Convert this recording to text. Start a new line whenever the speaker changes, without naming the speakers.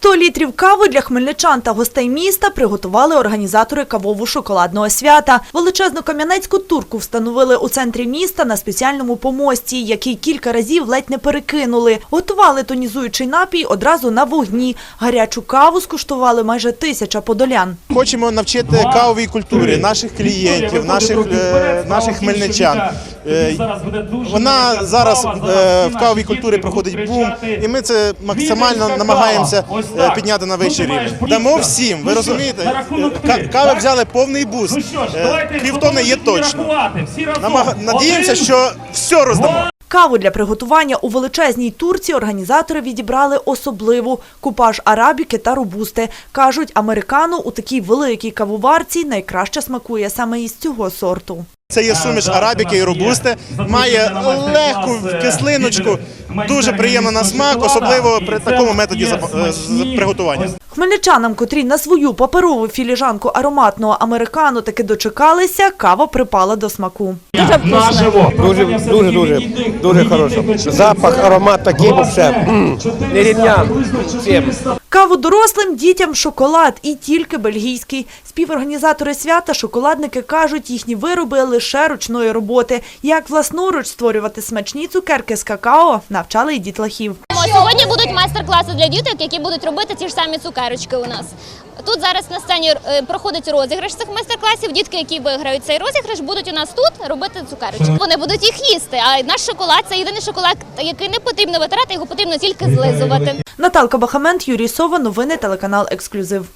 100 літрів кави для хмельничан та гостей міста приготували організатори кавово-шоколадного свята. Величезну кам'янецьку турку встановили у центрі міста на спеціальному помості, який кілька разів ледь не перекинули. Готували тонізуючий напій одразу на вогні. Гарячу каву скуштували майже тисяча подолян.
Хочемо навчити кавовій культурі наших клієнтів, наших, е, наших хмельничан. Е, Вона зараз е, в кавовій культурі проходить бум, і ми це максимально намагаємося е, підняти на вищий рівень. Дамо всім, ви розумієте, е, кави взяли повний буст. Е, Півтони є точно. Надіємося, що все роздамо.
Каву для приготування у величезній турці організатори відібрали особливу – купаж арабіки та робусти. Кажуть, американу у такій великій кавоварці найкраще смакує саме із цього сорту.
Це є суміш арабіки і робусти, має легку кислиночку, дуже приємно на смак, особливо при такому методі е, приготування.
Хмельничанам, котрі на свою паперову філіжанку ароматного американу таки дочекалися, кава припала до смаку.
Дуже, дуже, дуже, дуже хорошо. Запах, аромат такий Не рівня.
Каву дорослим, дітям шоколад і тільки бельгійський. Співорганізатори свята шоколадники кажуть, їхні вироби лише ручної роботи. Як власноруч створювати смачні цукерки з какао, навчали й дітлахів.
Сьогодні будуть майстер-класи для діток, які будуть робити ті ж самі цукерочки у нас. Тут зараз на сцені е, проходить розіграш цих майстер-класів. Дітки, які виграють цей розіграш, будуть у нас тут робити цукерочки. Вони будуть їх їсти. А наш шоколад це єдиний шоколад, який не потрібно витирати, його потрібно тільки злизувати.
Наталка Бахамент, Юрій Сова, новини телеканал Ексклюзив.